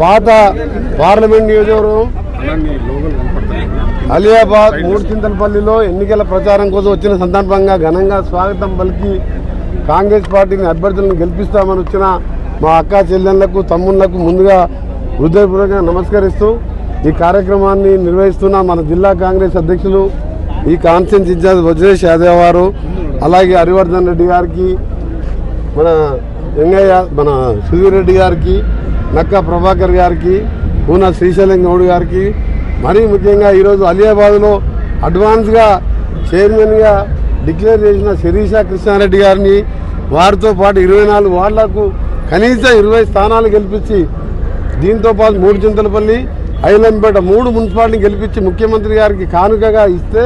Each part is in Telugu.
పాత పార్లమెంట్ నియోజకవర్గం అలియాబాద్ మూడు చింతలపల్లిలో ఎన్నికల ప్రచారం కోసం వచ్చిన సందర్భంగా ఘనంగా స్వాగతం పలికి కాంగ్రెస్ పార్టీని అభ్యర్థులను గెలిపిస్తామని వచ్చిన మా అక్క చెల్లెళ్ళకు తమ్ముళ్ళకు ముందుగా హృదయపూర్వకంగా నమస్కరిస్తూ ఈ కార్యక్రమాన్ని నిర్వహిస్తున్న మన జిల్లా కాంగ్రెస్ అధ్యక్షులు ఈ కాన్ఫరెన్స్ ఇన్ఛార్జ్ వజ్రేష్ యాదవ్ గారు అలాగే హరివర్ధన్ రెడ్డి గారికి మన వెంగయ్య మన సుధీర్ రెడ్డి గారికి నక్కా ప్రభాకర్ గారికి పూనా శ్రీశైలం గౌడ్ గారికి మరీ ముఖ్యంగా ఈరోజు అలియాబాద్లో అడ్వాన్స్గా చైర్మన్గా డిక్లేర్ చేసిన శిరీష కృష్ణారెడ్డి గారిని వారితో పాటు ఇరవై నాలుగు వార్డులకు కనీసం ఇరవై స్థానాలు గెలిపించి దీంతో పాటు మూడు చింతలపల్లి ఐలంపేట మూడు మున్సిపాలిటీని గెలిపించి ముఖ్యమంత్రి గారికి కానుకగా ఇస్తే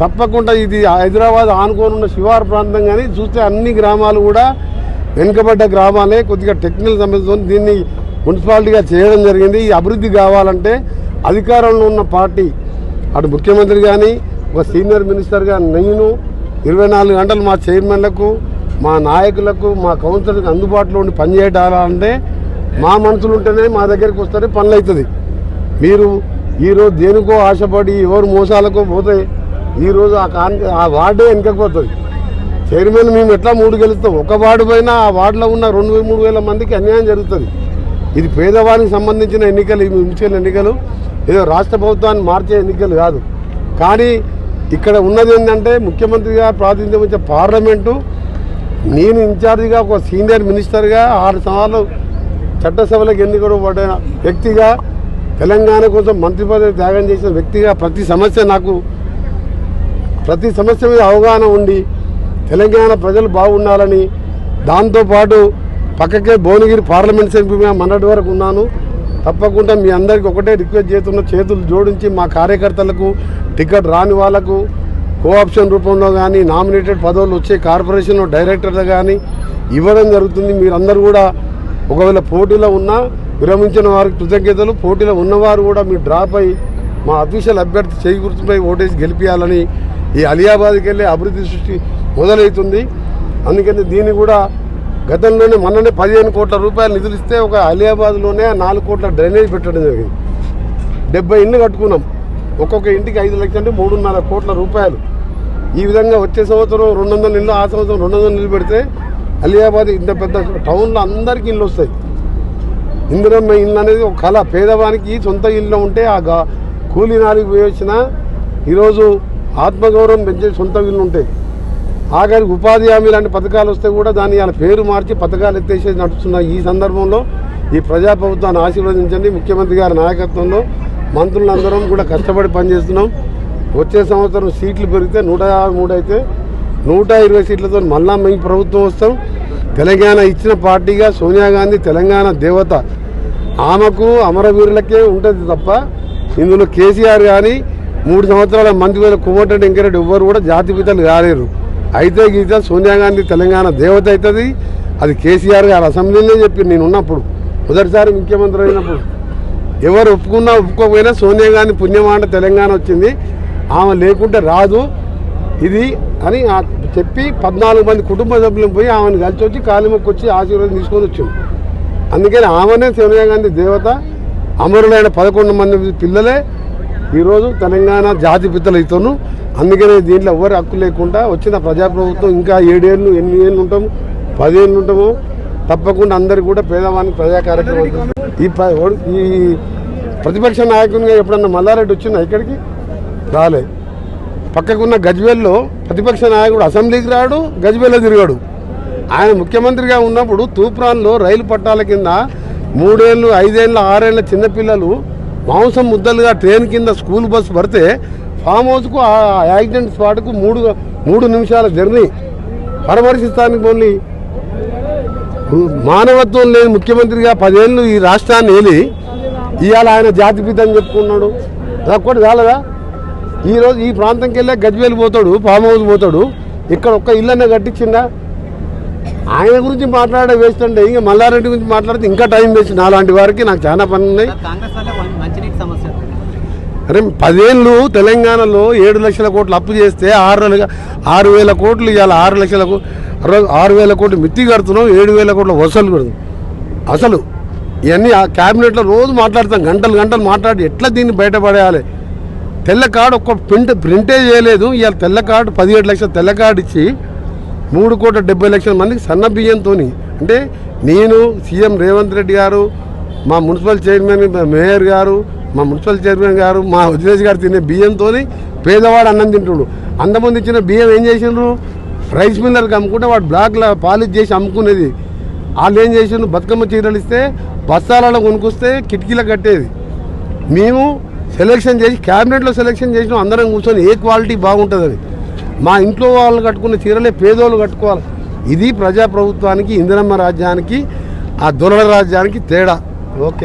తప్పకుండా ఇది హైదరాబాద్ ఆనుకోనున్న శివారు ప్రాంతం కానీ చూస్తే అన్ని గ్రామాలు కూడా వెనుకబడ్డ గ్రామాలే కొద్దిగా టెక్నికల్ సమస్యతో దీన్ని మున్సిపాలిటీగా చేయడం జరిగింది. ఈ అభివృద్ధి కావాలంటే అధికారంలో ఉన్న పార్టీ అటు ముఖ్యమంత్రి కానీ ఒక సీనియర్ మినిస్టర్గా నేను ఇరవై నాలుగు గంటలు మా చైర్మన్లకు మా నాయకులకు మా కౌన్సిలర్కి అందుబాటులో ఉండి పనిచేయడాలంటే మా మనుషులు ఉంటేనే మా దగ్గరికి వస్తే పనులు అవుతుంది మీరు ఈరోజు దేనికో ఆశపడి ఎవరు మోసాలకో పోతే ఈరోజు ఆ కాన్ ఆ వార్డే వెనకపోతుంది చైర్మన్ మేము ఎట్లా మూడు గెలుస్తాం? ఒక వార్డు పైన ఆ వార్డులో ఉన్న రెండు మూడు వేల మందికి అన్యాయం జరుగుతుంది. ఇది పేదవానికి సంబంధించిన ఎన్నికలు ఈ మున్సిపల్ ఎన్నికలు. ఏదో రాష్ట్ర ప్రభుత్వాన్ని మార్చే ఎన్నికలు కాదు. కానీ ఇక్కడ ఉన్నది ఏంటంటే ముఖ్యమంత్రిగా ప్రాతినిధ్యం వచ్చే పార్లమెంటు నేను ఇన్ఛార్జిగా ఒక సీనియర్ మినిస్టర్గా ఆరు సంవత్సరాలు చట్టసభలకు ఎన్నికబడిన వ్యక్తిగా తెలంగాణ కోసం మంత్రి పదవి త్యాగం చేసిన వ్యక్తిగా ప్రతి సమస్య నాకు ప్రతి సమస్య మీద అవగాహన ఉండి తెలంగాణ ప్రజలు బాగుండాలని దాంతోపాటు పక్కకే భువనగిరి పార్లమెంట్ సభ్యుగా మొన్నటి వరకు ఉన్నాను. తప్పకుండా మీ అందరికీ ఒకటే రిక్వెస్ట్ చేస్తున్న చేతులు జోడించి మా కార్యకర్తలకు టికెట్ రాని వాళ్ళకు కోఆప్షన్ రూపంలో కానీ నామినేటెడ్ పదవులు వచ్చే కార్పొరేషన్లో డైరెక్టర్లు కానీ ఇవ్వడం జరుగుతుంది. మీరందరూ కూడా ఒకవేళ పోటీలో ఉన్నా విరమించిన వారికి కృతజ్ఞతలు. పోటీలో ఉన్నవారు కూడా మీరు డ్రాప్ అయ్యి మా అఫీషియల్ అభ్యర్థి చేయి గుర్తుపై ఓటేసి గెలిపించాలని ఈ అలియాబాద్కి వెళ్ళి అభివృద్ధి సృష్టి మొదలవుతుంది. అందుకని దీన్ని కూడా గతంలోనే మొన్ననే పదిహేను కోట్ల రూపాయలు నిధులు ఇస్తే ఒక అలియాబాద్లోనే నాలుగు కోట్ల డ్రైనేజ్ పెట్టడం జరిగింది. డెబ్బై ఇండ్లు కట్టుకున్నాం. ఒక్కొక్క ఇంటికి ఐదు లక్షలు అంటే మూడున్నర కోట్ల రూపాయలు. ఈ విధంగా వచ్చే సంవత్సరం రెండు వందల ఇళ్ళు ఆ సంవత్సరం రెండు వందల ఇళ్ళు పెడితే అలియాబాద్ ఇంత పెద్ద టౌన్లో అందరికీ ఇల్లు వస్తాయి. ఇందిరమ్మ ఇల్లు అనేది ఒక కళ. పేదవానికి సొంత ఇల్లు ఉంటే ఆ గా- కూలీనాలికి పోయి వచ్చిన ఈరోజు ఆత్మగౌరవం పెంచే సొంత ఇల్లు ఉంటాయి. ఆఖరికి ఉపాధి హామీ లాంటి పథకాలు వస్తే కూడా దాన్ని వాళ్ళ పేరు మార్చి పథకాలు ఎత్తేసేసి నడుస్తున్న ఈ సందర్భంలో ఈ ప్రజా ప్రభుత్వాన్ని ఆశీర్వదించండి. ముఖ్యమంత్రి గారి నాయకత్వంలో మంత్రులందరం కూడా కష్టపడి పనిచేస్తున్నాం. వచ్చే సంవత్సరం సీట్లు పెరిగితే నూట యాభై మూడు అయితే నూట ఇరవై సీట్లతో మళ్ళా మేము ప్రభుత్వం వస్తాం. తెలంగాణ ఇచ్చిన పార్టీగా సోనియా గాంధీ తెలంగాణ దేవత. ఆమెకు అమరవీరులకే ఉంటుంది తప్ప ఇందులో కేసీఆర్ కానీ మూడు సంవత్సరాల మంత్రి కుమ్మటెడ్డి వెంకరెడ్డి ఎవ్వరు కూడా జాతిపితలు కాలేరు. అయితే గీత సోనియా గాంధీ తెలంగాణ దేవత అవుతుంది. అది కేసీఆర్ గారు అసెంబ్లీలో చెప్పి నేను ఉన్నప్పుడు మొదటిసారి ముఖ్యమంత్రి అయినప్పుడు. ఎవరు ఒప్పుకున్నా ఒప్పుకోకపోయినా సోనియా గాంధీ పుణ్యమాట తెలంగాణ వచ్చింది. ఆమె లేకుంటే రాదు ఇది అని చెప్పి పద్నాలుగు మంది కుటుంబ సభ్యులను పోయి ఆమెను కలిసి వచ్చి కాలిమొక్కి వచ్చి ఆశీర్వాదం తీసుకొని వచ్చింది. అందుకని ఆమెనే సోనియా గాంధీ దేవత అమరులైన పదకొండు మంది పిల్లలే. ఈరోజు తెలంగాణ జాతి పిత్తలు అందుకనే దీంట్లో ఎవరు హక్కు లేకుండా వచ్చిన ప్రజాప్రభుత్వం ఇంకా ఏడేళ్ళు ఎనిమిది ఏళ్ళు ఉంటాము పదేళ్ళు ఉంటాము. తప్పకుండా అందరు కూడా పేదవానికి ప్రజా కార్యక్రమం ఈ ఈ ప్రతిపక్ష నాయకునిగా ఎప్పుడన్నా మల్లారెడ్డి వచ్చిందా ఇక్కడికి? రాలే. పక్కకున్న గజ్వేల్లో ప్రతిపక్ష నాయకుడు అసెంబ్లీకి రాడు గజ్వేల్లో తిరిగాడు. ఆయన ముఖ్యమంత్రిగా ఉన్నప్పుడు తూప్రాన్లో రైలు పట్టాల కింద మూడేళ్ళు ఐదేళ్ళ ఆరేళ్ళ చిన్నపిల్లలు మాంసం ముద్దలుగా ట్రైన్ కింద స్కూల్ బస్సు పడితే ఫామ్ హౌస్కు ఆ యాక్సిడెంట్ స్పాట్కు మూడు మూడు నిమిషాల జర్నీ. పరామర్శిస్తానికి ఓన్లీ మానవత్వం లేని ముఖ్యమంత్రిగా పదేళ్ళు ఈ రాష్ట్రాన్ని ఏలి ఇవాళ ఆయన జాతిపిత అని చెప్పుకున్నాడు. అదొక్కటి చాలదా ఈరోజు ఈ ప్రాంతంకి వెళ్ళే గజ్వేలు పోతాడు ఫామ్ హౌస్ పోతాడు ఇక్కడ ఒక్క ఇల్లనే కట్టించిందా ఆయన గురించి మాట్లాడే వేస్ట్ అంటే ఇంకా మల్లారెడ్డి గురించి మాట్లాడితే ఇంకా టైం వేస్ట్. నాలాంటి వారికి నాకు చాలా పనులు ఉన్నాయి కాంగ్రెస్ వల్ల మంచినీటి సమస్య అరే పదేళ్ళు తెలంగాణలో ఏడు లక్షల కోట్లు అప్పు చేస్తే ఆరు ఆరు వేల కోట్లు ఇవాళ ఆరు లక్షలకు ఆరు వేల కోట్లు మిత్తి కడుతున్నాం ఏడు వేల కోట్ల వసూలు కడుతున్నాం అసలు ఇవన్నీ ఆ క్యాబినెట్లో రోజు మాట్లాడతాం గంటలు గంటలు మాట్లాడి ఎట్లా దీన్ని బయటపడేయాలి? తెల్ల కార్డు ఒక్క ప్రింట్ ప్రింటే చేయలేదు. ఇవాళ తెల్ల కార్డు పదిహేడు లక్షల తెల్ల కార్డు ఇచ్చి మూడు కోట్ల డెబ్బై లక్షల మందికి సన్న బియ్యంతో అంటే నేను సీఎం రేవంత్ రెడ్డి గారు మా మున్సిపల్ చైర్మన్ మేయర్ గారు మా మున్సిపల్ చైర్మన్ గారు మా వదిలేష్ గారు తినే బియ్యంతో పేదవాడు అన్నం తింటుడు. అంతమంది ఇచ్చిన బియ్యం ఏం చేసిండ్రు? రైస్ మిల్లర్కి అమ్ముకుంటే వాడు బ్లాక్లో పాలిష్ చేసి అమ్ముకునేది. వాళ్ళు ఏం చేసిండ్రు? బతుకమ్మ చీరలు ఇస్తే బస్తాలలో కొనుక్కొస్తే కిటికీలకు కట్టేది. మేము సెలెక్షన్ చేసి క్యాబినెట్లో సెలెక్షన్ చేసినాం. అందరం కూర్చొని ఏ క్వాలిటీ బాగుంటుందని. మా ఇంట్లో వాళ్ళు కట్టుకున్న చీరలే పేదోళ్ళు కట్టుకోవాలి. ఇది ప్రజాప్రభుత్వానికి ఇందిరమ్మ రాజ్యానికి ఆ దొరల రాజ్యానికి తేడా. ఓకే.